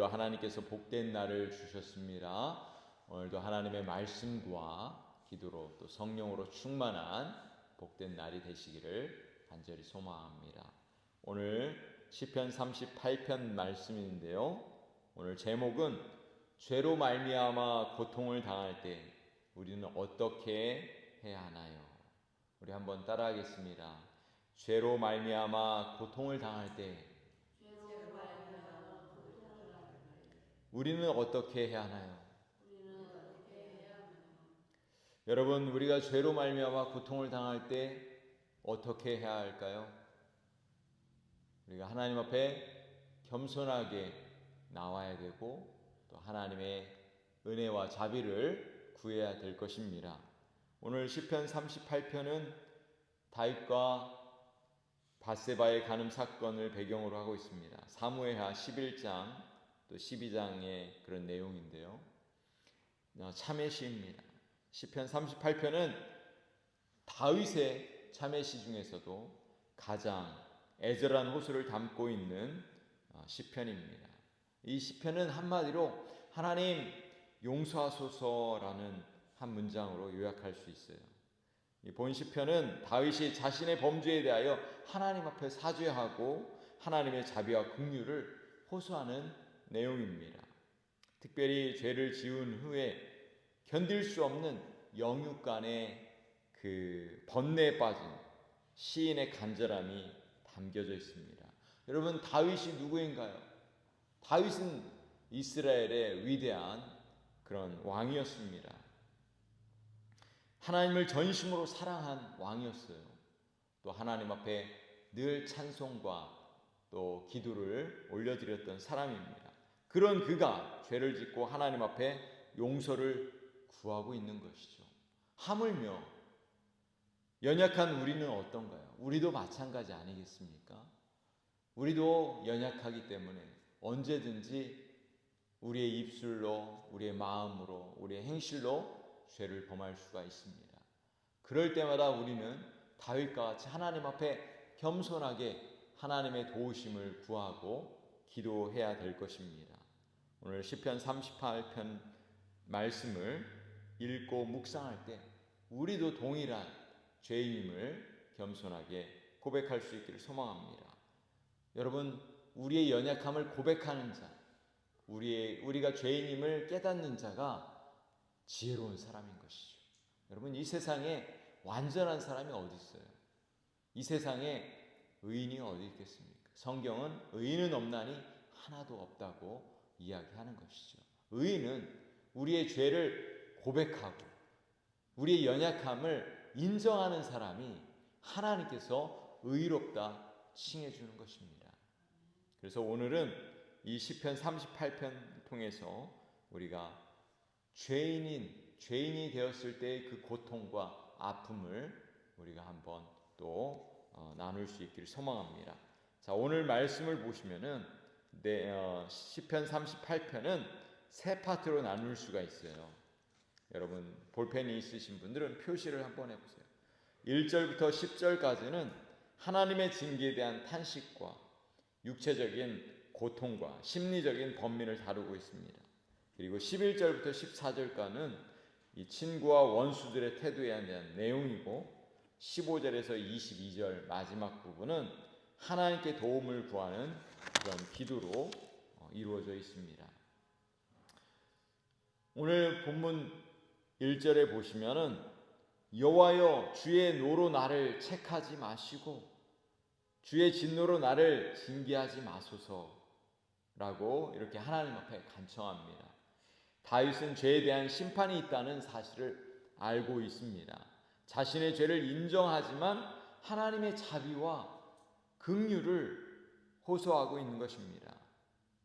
오늘도 하나님께서 복된 날을 주셨습니다. 오늘도 하나님의 말씀과 기도로 또 성령으로 충만한 복된 날이 되시기를 간절히 소망합니다. 오늘 시편 38편 말씀인데요. 오늘 제목은 죄로 말미암아 고통을 당할 때 우리는 어떻게 해야 하나요? 우리 한번 따라하겠습니다. 죄로 말미암아 고통을 당할 때 우리는 어떻게 해야 하나요? 여러분, 우리가 죄로 말미암아 고통을 당할 때 어떻게 해야 할까요? 우리가 하나님 앞에 겸손하게 나와야 되고 또 하나님의 은혜와 자비를 구해야 될 것입니다. 오늘 시편 38편은 다윗과 바세바의 간음 사건을 배경으로 하고 있습니다. 사무엘하 11장 또 12장의 그런 내용인데요. 어, 참회 시입니다. 시편 38편은 다윗의 참회 시 중에서도 가장 애절한 호소를 담고 있는 어, 시편입니다. 이 시편은 한마디로 하나님 용서하소서라는 한 문장으로 요약할 수 있어요. 이본 시편은 다윗이 자신의 범죄에 대하여 하나님 앞에 사죄하고 하나님의 자비와 긍휼을 호소하는 내용입니다. 특별히 죄를 지은 후에 견딜 수 없는 영육간의 그 번뇌에 빠진 시인의 간절함이 담겨져 있습니다. 여러분 다윗이 누구인가요? 다윗은 이스라엘의 위대한 그런 왕이었습니다. 하나님을 전심으로 사랑한 왕이었어요. 또 하나님 앞에 늘 찬송과 또 기도를 올려드렸던 사람입니다. 그런 그가 죄를 짓고 하나님 앞에 용서를 구하고 있는 것이죠. 하물며 연약한 우리는 어떤가요? 우리도 마찬가지 아니겠습니까? 우리도 연약하기 때문에 언제든지 우리의 입술로, 우리의 마음으로, 우리의 행실로 죄를 범할 수가 있습니다. 그럴 때마다 우리는 다윗과 같이 하나님 앞에 겸손하게 하나님의 도우심을 구하고 기도해야 될 것입니다. 오늘 시편 38편 말씀을 읽고 묵상할 때 우리도 동일한 죄인임을 겸손하게 고백할 수 있기를 소망합니다. 여러분, 우리의 연약함을 고백하는 자, 우리의 우리가 죄인임을 깨닫는 자가 지혜로운 사람인 것이죠. 여러분, 이 세상에 완전한 사람이 어디 있어요? 이 세상에 의인이 어디 있겠습니까? 성경은 의인은 없나니 하나도 없다고 이야기하는 것이죠. 의인은 우리의 죄를 고백하고 우리의 연약함을 인정하는 사람이 하나님께서 의롭다 칭해 주는 것입니다. 그래서 오늘은 이 시편 38편 통해서 우리가 죄인인 죄인이 되었을 때의 그 고통과 아픔을 우리가 한번 또 어, 나눌 수 있기를 소망합니다. 자 오늘 말씀을 보시면은 네, 어, 시편 38편은 세 파트로 나눌 수가 있어요. 여러분 볼펜이 있으신 분들은 표시를 한번 해보세요. 1절부터 10절까지는 하나님의 징계에 대한 탄식과 육체적인 고통과 심리적인 번민을 다루고 있습니다. 그리고 11절부터 14절까지는 이 친구와 원수들의 태도에 대한 내용이고 15절에서 22절 마지막 부분은 하나님께 도움을 구하는 그런 기도로 어, 이루어져 있습니다. 오늘 본문 1절에 보시면은 여호와여 주의 노로 나를 책하지 마시고 주의 진노로 나를 징계하지 마소서라고 이렇게 하나님 앞에 간청합니다. 다윗은 죄에 대한 심판이 있다는 사실을 알고 있습니다. 자신의 죄를 인정하지만 하나님의 자비와 긍휼을 호소하고 있는 것입니다.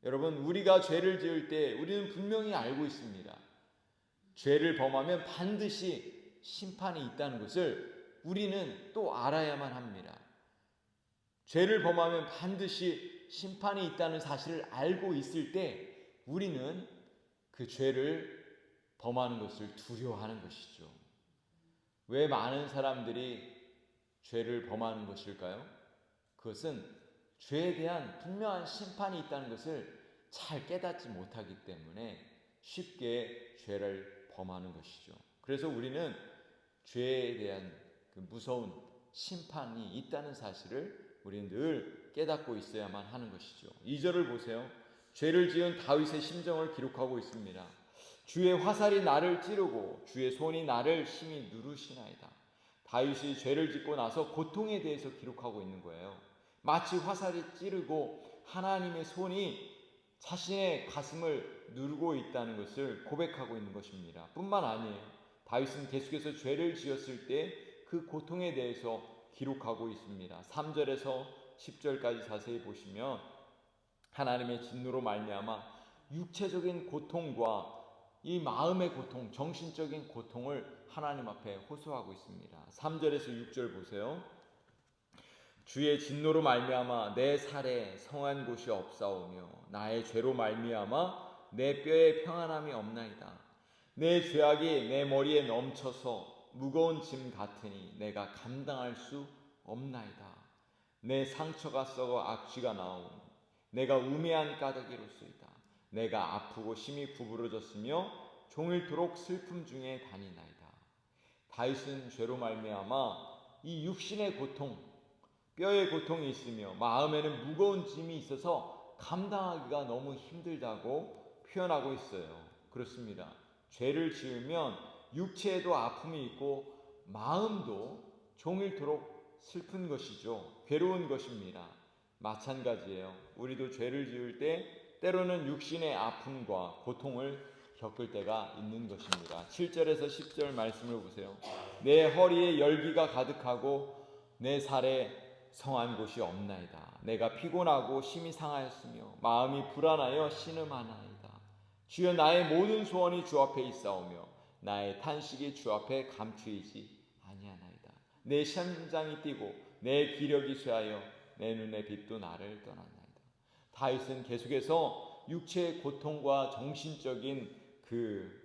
여러분, 우리가 죄를 지을 때 우리는 분명히 알고 있습니다. 죄를 범하면 반드시 심판이 있다는 것을 우리는 또 알아야만 합니다. 죄를 범하면 반드시 심판이 있다는 사실을 알고 있을 때 우리는 그 죄를 범하는 것을 두려워하는 것이죠. 왜 많은 사람들이 죄를 범하는 것일까요? 그것은 죄에 대한 분명한 심판이 있다는 것을 잘 깨닫지 못하기 때문에 쉽게 죄를 범하는 것이죠. 그래서 우리는 죄에 대한 그 무서운 심판이 있다는 사실을 우리는 늘 깨닫고 있어야만 하는 것이죠. 2절을 보세요. 죄를 지은 다윗의 심정을 기록하고 있습니다. 주의 화살이 나를 찌르고 주의 손이 나를 심히 누르시나이다. 다윗이 죄를 짓고 나서 고통에 대해서 기록하고 있는 거예요. 마치 화살이 찌르고 하나님의 손이 자신의 가슴을 누르고 있다는 것을 고백하고 있는 것입니다. 뿐만 아니에요. 다윗은 계속해서 죄를 지었을 때 그 고통에 대해서 기록하고 있습니다. 3절에서 10절까지 자세히 보시면 하나님의 진노로 말미암아 육체적인 고통과 이 마음의 고통, 정신적인 고통을 하나님 앞에 호소하고 있습니다. 3절에서 6절 보세요. 주의 진노로 말미암아 내 살에 성한 곳이 없사오며 나의 죄로 말미암아 내 뼈에 평안함이 없나이다. 내 죄악이 내 머리에 넘쳐서 무거운 짐 같으니 내가 감당할 수 없나이다. 내 상처가 썩어 악취가 나오니 내가 우매한 까닭이로소이다. 내가 아프고 심히 구부러졌으며 종일토록 슬픔 중에 다니나이다. 다윗은 죄로 말미암아 이 육신의 고통, 뼈의 고통이 있으며 마음에는 무거운 짐이 있어서 감당하기가 너무 힘들다고 표현하고 있어요. 그렇습니다. 죄를 지으면 육체에도 아픔이 있고 마음도 종일토록 슬픈 것이죠. 괴로운 것입니다. 마찬가지예요. 우리도 죄를 지을 때 때로는 육신의 아픔과 고통을 겪을 때가 있는 것입니다. 7절에서 10절 말씀을 보세요. 내 허리에 열기가 가득하고 내 살에 성한 곳이 없나이다. 내가 피곤하고 심히 상하였으며 마음이 불안하여 신음하나이다. 주여 나의 모든 소원이 주 앞에 있사오며 나의 탄식이 주 앞에 감추이지 아니하나이다. 내 심장이 뛰고 내 기력이 쇠하여 내 눈의 빛도 나를 떠났나이다. 다윗은 계속해서 육체의 고통과 정신적인 그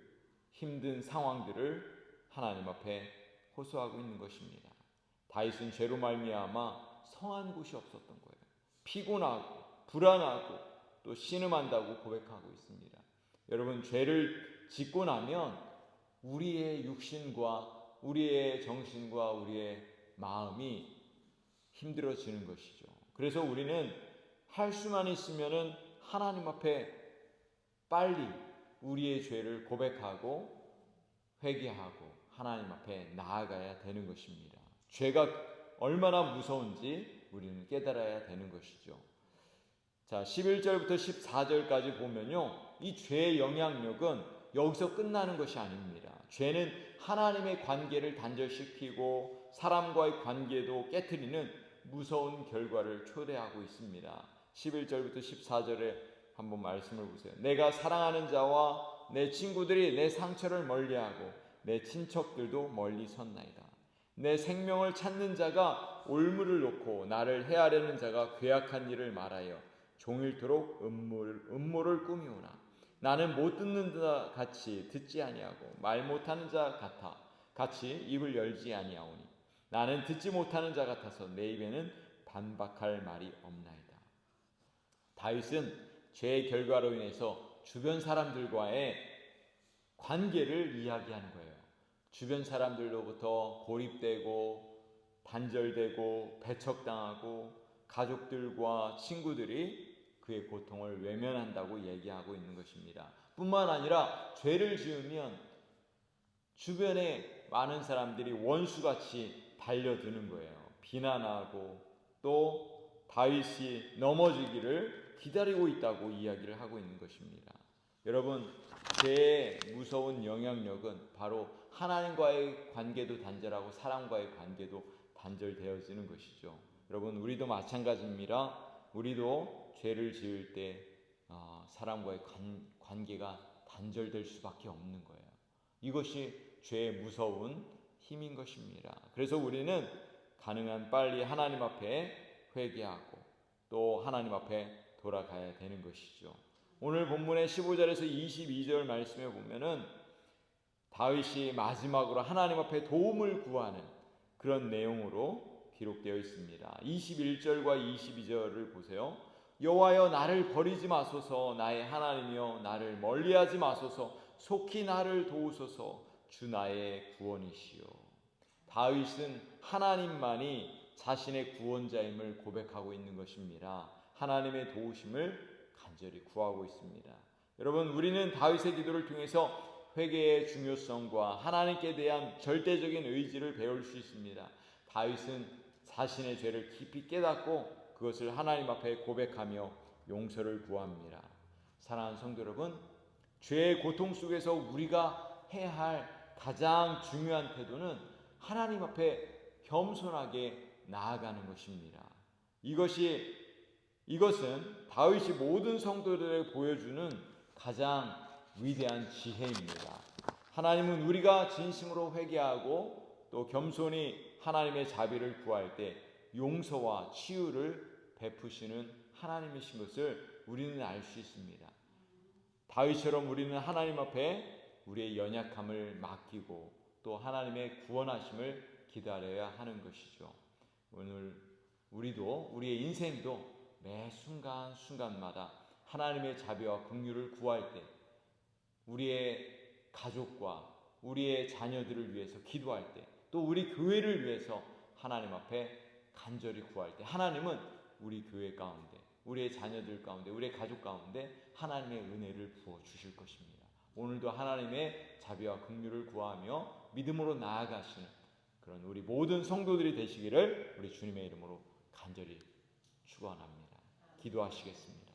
힘든 상황들을 하나님 앞에 호소하고 있는 것입니다. 다윗은 죄로 말미암아 성한 곳이 없었던 거예요. 피곤하고 불안하고 또 신음한다고 고백하고 있습니다. 여러분 죄를 짓고 나면 우리의 육신과 우리의 정신과 우리의 마음이 힘들어지는 것이죠. 그래서 우리는 할 수만 있으면은 하나님 앞에 빨리 우리의 죄를 고백하고 회개하고 하나님 앞에 나아가야 되는 것입니다. 죄가 얼마나 무서운지 우리는 깨달아야 되는 것이죠. 자, 11절부터 14절까지 보면요. 이 죄의 영향력은 여기서 끝나는 것이 아닙니다. 죄는 하나님의 관계를 단절시키고 사람과의 관계도 깨뜨리는 무서운 결과를 초래하고 있습니다. 11절부터 14절에 한번 말씀을 보세요. 내가 사랑하는 자와 내 친구들이 내 상처를 멀리하고 내 친척들도 멀리 섰나이다. 내 생명을 찾는 자가 올무를 놓고 나를 해하려는 자가 괴악한 일을 말하여 종일토록 음모를, 음모를 꾸미오나 나는 못 듣는 자 같이 듣지 아니하고 말 못하는 자 같아 같이 입을 열지 아니하오니 나는 듣지 못하는 자 같아서 내 입에는 반박할 말이 없나이다. 다윗은 죄의 결과로 인해서 주변 사람들과의 관계를 이야기하는 거예요. 주변 사람들로부터 고립되고 단절되고 배척당하고 가족들과 친구들이 그의 고통을 외면한다고 얘기하고 있는 것입니다. 뿐만 아니라 죄를 지으면 주변에 많은 사람들이 원수같이 달려드는 거예요. 비난하고 또 다윗이 넘어지기를 기다리고 있다고 이야기를 하고 있는 것입니다. 여러분, 죄의 무서운 영향력은 바로 하나님과의 관계도 단절하고 사람과의 관계도 단절되어지는 것이죠. 여러분, 우리도 마찬가지입니다. 우리도 죄를 지을 때 어, 사람과의 관, 계가 단절될 수밖에 없는 거예요. 이것이 죄의 무서운 힘인 것입니다. 그래서 우리는 가능한 빨리 하나님 앞에 회개하고 또 하나님 앞에 돌아가야 되는 것이죠. 오늘 본문의 15절에서 22절 말씀에 보면은 다윗이 마지막으로 하나님 앞에 도움을 구하는 그런 내용으로 기록되어 있습니다. 21절과 22절을 보세요. 여호와여 나를 버리지 마소서 나의 하나님이여 나를 멀리하지 마소서 속히 나를 도우소서 주 나의 구원이시여 다윗은 하나님만이 자신의 구원자임을 고백하고 있는 것입니다. 하나님의 도우심을 간절히 구하고 있습니다. 여러분 우리는 다윗의 기도를 통해서 회개의 중요성과 하나님께 대한 절대적인 의지를 배울 수 있습니다. 다윗은 자신의 죄를 깊이 깨닫고 그것을 하나님 앞에 고백하며 용서를 구합니다. 사랑하는 성도 여러분, 죄의 고통 속에서 우리가 해야 할 가장 중요한 태도는 하나님 앞에 겸손하게 나아가는 것입니다. 이것이 이것은 다윗이 모든 성도들에게 보여주는 가장 위대한 지혜입니다. 하나님은 우리가 진심으로 회개하고 또 겸손히 하나님의 자비를 구할 때 용서와 치유를 베푸시는 하나님이신 것을 우리는 알 수 있습니다. 다윗처럼 우리는 하나님 앞에 우리의 연약함을 맡기고 또 하나님의 구원하심을 기다려야 하는 것이죠. 오늘 우리도 우리의 인생도 매 순간 순간마다 하나님의 자비와 긍휼을 구할 때 우리의 가족과 우리의 자녀들을 위해서 기도할 때 또 우리 교회를 위해서 하나님 앞에 간절히 구할 때 하나님은 우리 교회 가운데 우리의 자녀들 가운데 우리의 가족 가운데 하나님의 은혜를 부어 주실 것입니다. 오늘도 하나님의 자비와 긍휼을 구하며 믿음으로 나아가시는 그런 우리 모든 성도들이 되시기를 우리 주님의 이름으로 간절히 축원합니다. 기도하시겠습니다.